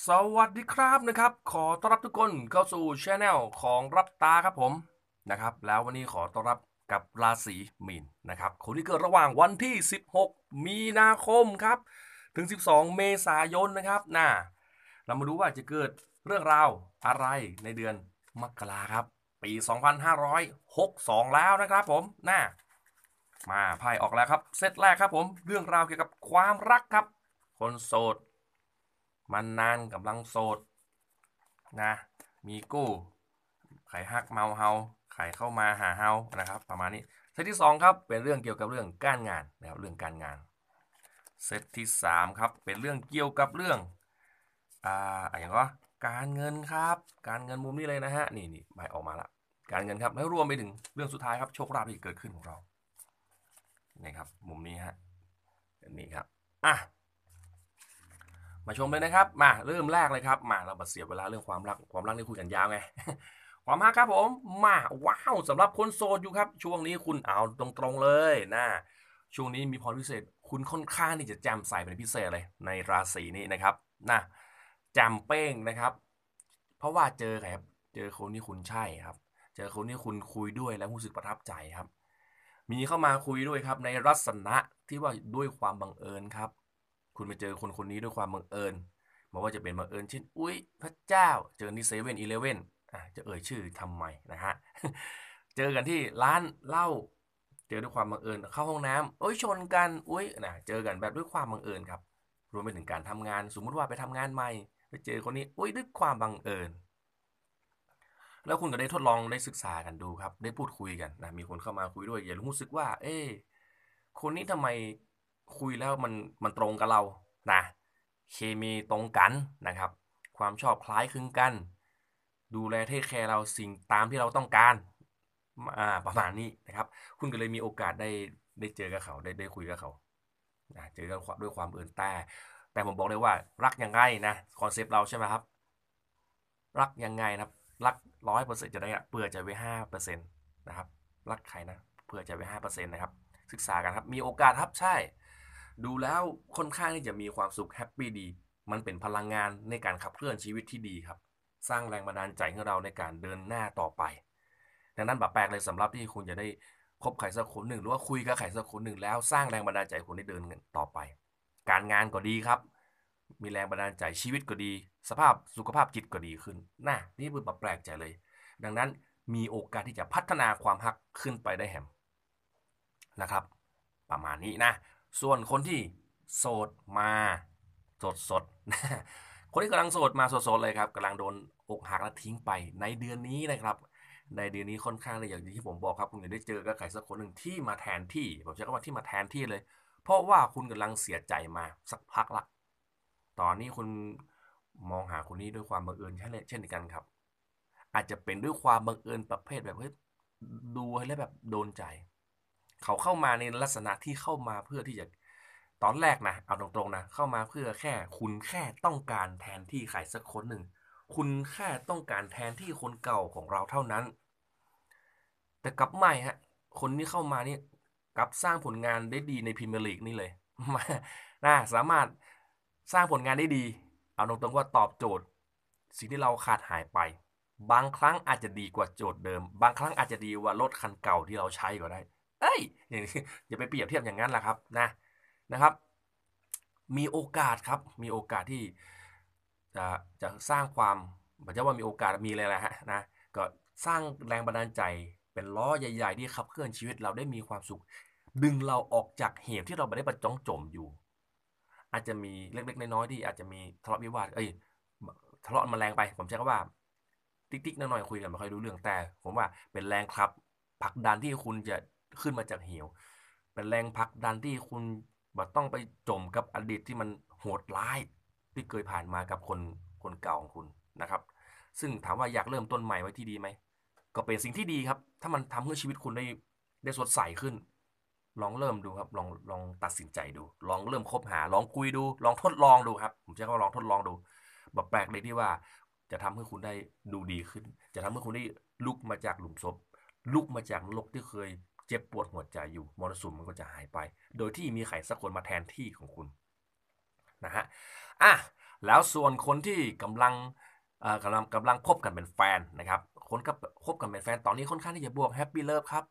สวัสดีครับนะครับ ขอต้อนรับทุกคนเข้าสู่ช anel ของรับตาครับผมนะครับ แล้ววันนี้ขอต้อนรับกับราศีมีนนะครับคนที่เกิดระหว่างวันที่ 16 มีนาคมครับ ถึง 12 เมษายนนะครับน่าเรามาดูว่าจะเกิดเรื่องราวอะไรในเดือนมกราครับ ปี 2562 แล้วนะครับผมน่ามาไพ่ออกแล้วครับเซตแรกครับผม เรื่องราวเกี่ยวกับความรักครับ คนโสด มันนานกำลังโสดนะมีกู้ไข่ฮักเมาเฮาไข่เข้ามาหาเฮานะครับ ประมาณนี้เซตที่สองครับเป็นเรื่องเกี่ยวกับเรื่องการงานนะครับเรื่องการงานเซตที่สามครับเป็นเรื่องเกี่ยวกับเรื่องอ่าอะไรอย่างว่าการเงินครับ การเงินมุมนี้เลยนะฮะนี่นี่ใบออกมาละการเงินครับแล้วรวมไปถึงเรื่องสุดท้ายครับโชคลาภที่เกิดขึ้นของเรานี่ครับมุมนี้ฮะนี่ครับอะ มาชมเลยนะครับ มาเริ่มแรกเลยครับ มาเรามาเสียเวลาเรื่องความรัก ความรักนี่คุยกันยาวไง ความรักครับผม มาว้าวสำหรับคนโสดอยู่ครับ ช่วงนี้คุณเอาตรงๆเลยนะช่วงนี้มีพรพิเศษ คุณค่อนข้างที่จะแจมใส่เป็นพิเศษเลยในราศีนี้นะครับนะแจมเป้งนะครับ เพราะว่าเจอครับ เจอคนที่คุณใช่ครับ เจอคนที่คุณคุยด้วยแล้วรู้สึกประทับใจครับ มีเข้ามาคุยด้วยครับในลักษณะที่ว่าด้วยความบังเอิญครับ คุณไปเจอคนคนนี้ด้วยความบังเอิญไม่ว่าจะเป็นบังเอิญเช่นอุ้ยพระเจ้า เจอที่เซเว่นอีเลเว่นอะจะเอ่ยชื่อทำไมนะฮะเจอกันที่ร้านเหล้าเจอด้วยความบังเอิญเข้าห้องน้ำโอ้ยชนกันอุ้ยนะเจอกันแบบด้วยความบังเอิญครับ รวมไปถึงการทำงาน สมมุติว่าไปทำงานใหม่ไปเจอคนนี้อุ้ยด้วยความบังเอิญแล้วคุณก็ได้ทดลองได้ศึกษากันดูครับ ได้พูดคุยกันนะมีคนเข้ามาคุยด้วยอย่ารู้สึกว่า เอ๊คนนี้ทำไม คุยแล้วมันมันตรงกับเรานะเคมีตรงกันนะครับ ความชอบคล้ายคลึงกัน ดูแลเทคแคร์เราสิ่งตามที่เราต้องการอ่าประมาณนี้นะครับ คุณก็เลยมีโอกาสได้ได้เจอกับเขาได้ได้คุยกับเขานะเจอกันด้วยความเอื่นแต่ แต่ผมบอกเลยว่า รักยังไงนะคอนเซปต์เราใช่ไหมครับ รักยังไงนะครับ รักร้อยเปอร์เซ็นต์จะได้เพื่อจะไว้ห้าเปอร์เซ็นต์นะครับ รักใครนะเพื่อจะไว้ห้าเปอร์เซ็นต์นะครับ ศึกษากันครับ มีโอกาสครับใช่ ดูแล้วค่อนข้างที่จะมีความสุขแฮปปี้ดี มันเป็นพลังงานในการขับเคลื่อนชีวิตที่ดีครับ สร้างแรงบันดาลใจให้เราในการเดินหน้าต่อไป ดังนั้นแบบแปลกเลยสำหรับที่คุณจะได้คบใครสักคนหนึ่ง หรือว่าคุยกับใครสักคนหนึ่งแล้วสร้างแรงบันดาลใจคุณได้เดินต่อไป การงานก็ดีครับ มีแรงบันดาลใจชีวิตก็ดี สภาพสุขภาพจิตก็ดีขึ้นน่ะนี่เป็นแบบแปลกใจเลย ดังนั้นมีโอกาสที่จะพัฒนาความฮักขึ้นไปได้แหมนะครับ ประมาณนี้นะ ส่วนคนที่โสดมาสดสดคนที่กำลังโสดมาสดสดเลยครับกำลังโดนอกหักและทิ้งไปในเดือนนี้นะครับ ในเดือนนี้ค่อนข้างเลยอย่างที่ผมบอกครับ คุณจะได้เจอกับใครสักคนหนึ่งที่มาแทนที่ผมใช้คำว่าที่มาแทนที่เลย เพราะว่าคุณกำลังเสียใจมาสักพักละ ตอนนี้คุณมองหาคนนี้ด้วยความบังเอิญเช่นเดียวกันครับ อาจจะเป็นด้วยความบังเอิญประเภทแบบเฮ้ยดูให้แล้วแบบโดนใจ เขาเข้ามาในลักษณะที่เข้ามาเพื่อที่จะตอนแรกนะเอาตรงๆนะเข้ามาเพื่อแค่คุณแค่ต้องการแทนที่ใครสักคนหนึ่ง คุณแค่ต้องการแทนที่คนเก่าของเราเท่านั้น แต่กลับไม่ฮะ คนที่เข้ามานี่กลับสร้างผลงานได้ดีในพรีเมียร์ลีกนี่เลยนะสามารถสร้างผลงานได้ดี เอาตรงๆว่าตอบโจทย์ สิ่งที่เราขาดหายไป บางครั้งอาจจะดีกว่าโจทย์เดิม บางครั้งอาจจะดีกว่ารถคันเก่าที่เราใช้ก็ได้ อยอย่าไปเปรียบเทียบอย่างนั้นแหละครับนะนะครับ มีโอกาสครับมีโอกาสที่จะจะสร้างความผมจะว่ามีโอกาสมีเลยแหละฮะนะก็สร้างแรงบันดาลใจเป็นล้อใหญ่ ๆ ที่ขับเคลื่อนชีวิตเราได้มีความสุข ดึงเราออกจากเหตุที่เราไม่ได้ประจองจมอยู่ อาจจะมีเล็กๆน้อยๆที่อาจจะมีทะเลาะวิวาทเอ้ยทะเลาะมาแรงไป ผมใช้คำว่า ติ๊กๆน้อยๆคุยกันไม่ค่อยรู้เรื่องแต่ ผมว่าเป็นแรงครับผลักดันที่คุณจะ ขึ้นมาจากเหว เป็นแรงผลักดันที่คุณบ่ต้องไปจมกับอดีตที่มันโหดร้ายที่เคยผ่านมากับคนคนเก่าของคุณนะครับ ซึ่งถามว่าอยากเริ่มต้นใหม่ไว้ที่ดีไหม ก็เป็นสิ่งที่ดีครับ ถ้ามันทำให้ชีวิตคุณได้ได้สดใสขึ้น ลองเริ่มดูครับ ลองลองตัดสินใจดู ลองเริ่มคบหา ลองคุยดู ลองทดลองดูครับ ผมใช้คำว่าลองทดลองดู แบบแปลกเลยที่ว่า จะทำให้คุณได้ดูดีขึ้น จะทำให้คุณได้ลุกมาจากหลุมศพลุกมาจากโลกที่เคย จ็บปวดหัวใจอยู่มรสุมมันก็จะหายไป โดยที่มีใครสักคนมาแทนที่ของคุณนะฮะอะแล้วส่วนคนที่กำลังกำลังกำลังคบกันเป็นแฟนนะครับคนกับคบกันเป็นแฟนตอนนี้ค่อนข้างที่จะบวกแฮปปี้เลิฟครับ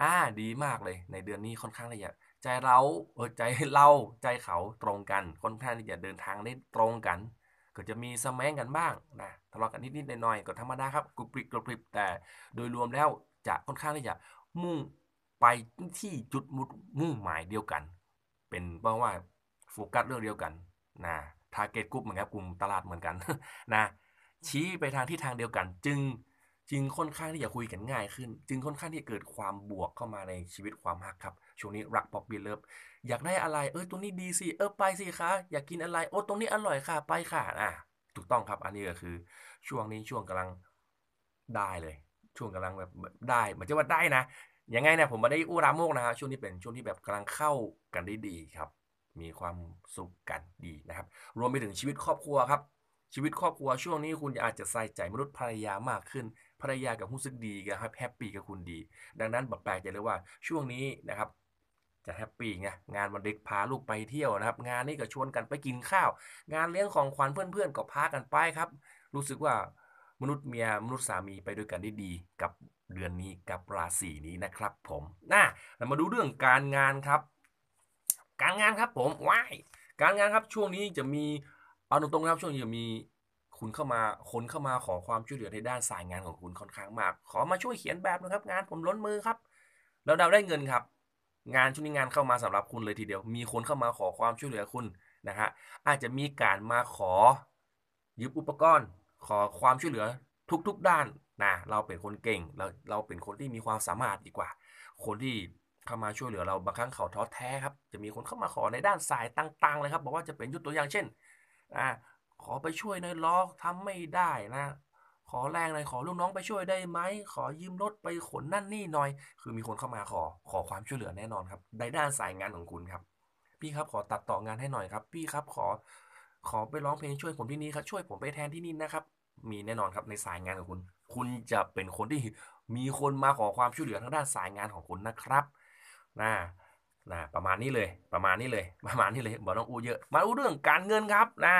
อ่าดีมากเลยในเดือนนี้ค่อนข้างที่จะใจเราเออใจเราใจเขาตรงกันค่อนข้างที่จะเดินทางได้ตรงกัน ก็จะมีสมังกันบ้างนะทะเลาะกันนิดๆหน่อยๆก็ธรรมดาครับกรุบกริบกรุบกริบแต่โดยรวมแล้วจะค่อนข้างที่จะมุ่ง ไปที่จุดมุ่งหมายเดียวกัน เป็นเพราะว่าโฟกัสเรื่องเดียวกันนะทาร์เก็ตกลุ่มเหมือนกับกลุ่มตลาดเหมือนกันนะชี้ไปทางที่ทางเดียวกัน จึงจึงค่อนข้างที่จะคุยกันง่ายขึ้น จึงค่อนข้างที่จะเกิดความบวกเข้ามาในชีวิตความฮักครับ ช่วงนี้รักป๊อปปี้เลิฟอยากได้อะไรเออตัวนี้ดีสิเออไปสิคะอยากกินอะไรโอ้ตรงนี้อร่อยค่ะไปค่ะอะถูกต้องครับอันนี้ก็คือ ช่วงนี้ช่วงกำลังได้เลย ช่วงกำลังแบบได้เหมือนจะว่าได้นะ ยังไงเนี่ยผมมาได้อุราโมกนะฮะช่วงนี้เป็นช่วงที่แบบกำลังเข้ากันได้ดีครับ มีความสุขกันดีนะครับ รวมไปถึงชีวิตครอบครัวครับ ชีวิตครอบครัวช่วงนี้คุณอาจจะใส่ใจมนุษย์ภรรยามากขึ้นภรรยากับรู้สึกดีกับแฮปปี้กับคุณดี ดังนั้นแบบแปลกใจเลยว่าช่วงนี้นะครับจะแฮปปี้ไงงานวันเด็กพาลูกไปเที่ยวนะครับ งานนี้ก็ชวนกันไปกินข้าว งานเลี้ยงของขวัญเพื่อนๆก็พากันไปครับ รู้สึกว่า มนุษย์เมียมนุษย์สามีไปด้วยกันได้ดีกับเดือนนี้กับราศีนี้นะครับผมน่าเรามาดูเรื่องการงานครับ การงานครับผมว้ายการงานครับช่วงนี้จะมีเอาตรงๆครับช่วงนี้จะมีคุณเข้ามาคนเข้ามาขอความช่วยเหลือในด้านสายงานของคุณค่อนข้างมาก ขอมาช่วยเขียนแบบนะครับ งานผมล้นมือครับ แล้วเราได้เงินครับ งานช่วงนี้งานเข้ามาสำหรับคุณเลยทีเดียว มีคนเข้ามาขอความช่วยเหลือคุณนะฮะอาจจะมีการมาขอยืมอุปกรณ์ ขอความช่วยเหลือทุกๆด้านนะเราเป็นคนเก่งเราเราเป็นคนที่มีความสามารถดีกว่า คนที่เข้ามาช่วยเหลือเราบางครั้งเขาท้อแท้ครับ จะมีคนเข้ามาขอในด้านสายต่างๆเลยครับ บอกว่าจะเป็นยุตัวอย่างเช่นอ่าขอไปช่วยในล้อทำไม่ได้นะ ขอแรงหน่อยขอลูกน้องไปช่วยได้ไหมขอยืมรถไปขนนั่นนี่หน่อย คือมีคนเข้ามาขอขอความช่วยเหลือแน่นอนครับในด้านสายงานของคุณครับ พี่ครับขอตัดต่องานให้หน่อยครับ พี่ครับขอ ขอไปร้องเพลงช่วยผมที่นี่ครับ ช่วยผมไปแทนที่นี่นะครับ มีแน่นอนครับในสายงานของคุณ คุณจะเป็นคนที่มีคนมาขอความช่วยเหลือทางด้านสายงานของคุณนะครับนะนะประมาณนี้เลย ประมาณนี้เลย ประมาณนี้เลยบอกน้องอูเยอะ มาอูเรื่องการเงินครับนะ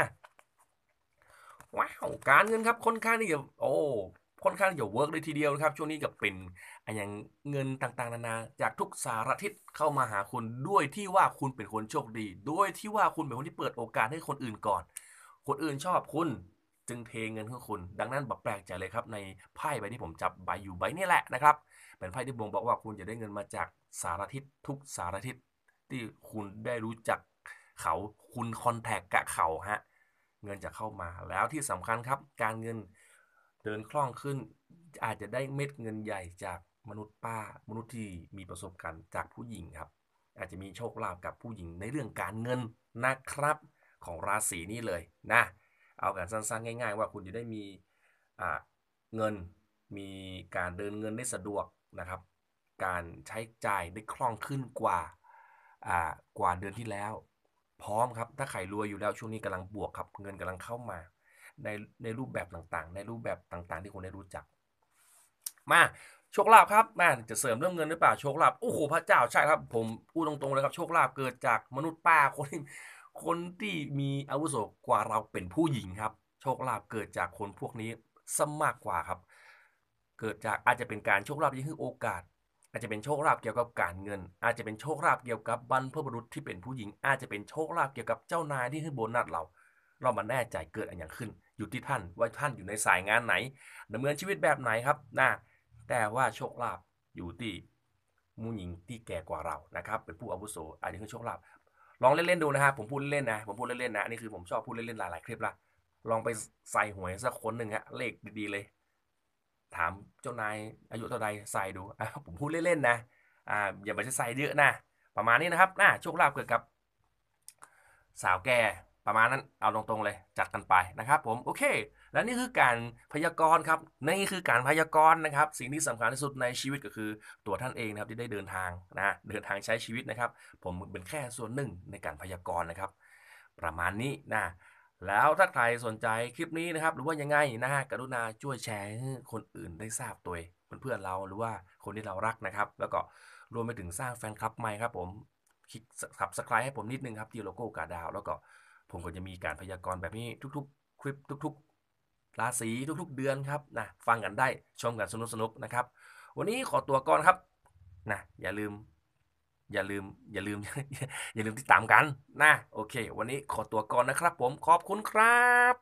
ว้าวการเงินครับค่อนข้างที่จะโอ้ ค่อนข้างจะเวิร์กเลยทีเดียวนะครับช่วงนี้ก็เป็นอย่างเงินต่างๆ นานาจากทุกสารทิศเข้ามาหาคุณด้วยที่ว่าคุณเป็นคนโชคดี ด้วยที่ว่าคุณเป็นคนที่เปิดโอกาสให้คนอื่นก่อน คนอื่นชอบคุณจึงเทเงินให้คุณ ดังนั้นแบบแปลกใจเลยครับในไพ่ใบที่ผมจับใบอยู่ใบนี้แหละนะครับเป็นไพ่ที่บ่งบอกว่าคุณจะได้เงินมาจากสารทิศทุกสารทิศที่คุณได้รู้จักเขาคุณคอนแทคกับเขาฮะเงินจะเข้ามาแล้วที่สำคัญครับ การเงิน เดินคล่องขึ้น อาจจะได้เม็ดเงินใหญ่จากมนุษย์ป้ามนุษย์ที่มีประสบการณ์จากผู้หญิงครับ อาจจะมีโชคลาภกับผู้หญิงในเรื่องการเงินนะครับ ของราศีนี้เลยนะ เอากันสั้นๆง่าย ๆ ว่าคุณจะได้มีเงินมีการเดินเงินได้สะดวกนะครับ การใช้จ่ายได้คล่องขึ้นกว่า กว่าเดือนที่แล้ว พร้อมครับ ถ้าใครรวยอยู่แล้วช่วงนี้กำลังบวกครับ เงินกำลังเข้ามา ในในรูปแบบต่างๆ ในรูปแบบต่างๆ ที่คุณได้รู้จัก มาโชคลาภครับมาจะเสริมเรื่องเงินหรือเปล่าโชคลาภโอ้โหพระเจ้าใช่ครับ ผมพูดตรงๆเลยครับโชคลาภเกิดจากมนุษย์ป้าคนคนที่มีอาวุโสกว่าเราเป็นผู้หญิงครับ โชคลาภเกิดจากคนพวกนี้สมากกว่าครับ เกิดจากอาจจะเป็นการโชคลาภที่คือโอกาส อาจจะเป็นโชคลาภเกี่ยวกับการเงิน อาจจะเป็นโชคลาภเกี่ยวกับบรรพบุรุษที่เป็นผู้หญิง อาจจะเป็นโชคลาภเกี่ยวกับเจ้านายที่ให้โบนัสเรา เรามาแน่ใจเกิดอะไรอย่างขึ้น อยู่ที่ท่านว่าท่านอยู่ในสายงานไหนดำเนินชีวิตแบบไหนครับนะแต่ว่าโชคลาภอยู่ที่มูหญิงที่แก่กว่าเรานะครับเป็นผู้อาวุโสอันนี้คือโชคลาภลองเล่นๆดูนะครับผมพูดเล่นๆนะผมพูดเล่นๆนะนี่คือผมชอบพูดเล่นๆหลายๆคลิปละลองไปใส่หวยสักคนหนึ่งฮะเลขดีๆเลย ถามเจ้านายอายุเท่าไรใส่ดูอะผมพูดเล่นๆนะอ่าอย่าไปใส่เยอะนะประมาณนี้นะครับน่าโชคลาภเกิดกับ สาวแก่ ประมาณนั้นเอาตรงๆเลยจัดกันไปนะครับผมโอเค และนี่คือการพยากรณ์ครับนี่คือการพยากรณ์นะครับ สิ่งที่สำคัญที่สุดในชีวิตก็คือตัวท่านเองนะครับที่ได้เดินทางนะเดินทางใช้ชีวิตนะครับ ผมเป็นแค่ส่วนหนึ่งในการพยากรณ์นะครับ ประมาณนี้นะแล้วถ้าใครสนใจคลิปนี้นะครับ หรือว่ายังไงนะฮะกรุณาช่วยแชร์ให้คนอื่นได้ทราบตัวเพื่อนๆเราหรือว่าคนที่เรารักนะครับ แล้วก็รวมไปถึงสร้างแฟนคลับใหม่ครับผมคลิกสับสไครต์ให้ผมนิดนึงครับที่โลโก้กาดาว แล้วก็ ผมก็จะมีการพยากรณ์แบบนี้ทุกๆ คลิปทุก ๆ ราศีทุก ๆ เดือนครับนะฟังกันได้ชมกันสนุกๆนะครับ วันนี้ขอตัวก่อนครับนะอย่าลืม อย่าลืม อย่าลืม อย่าลืมติดตามกันนะโอเค วันนี้ขอตัวก่อนนะครับ ผมขอบคุณครับ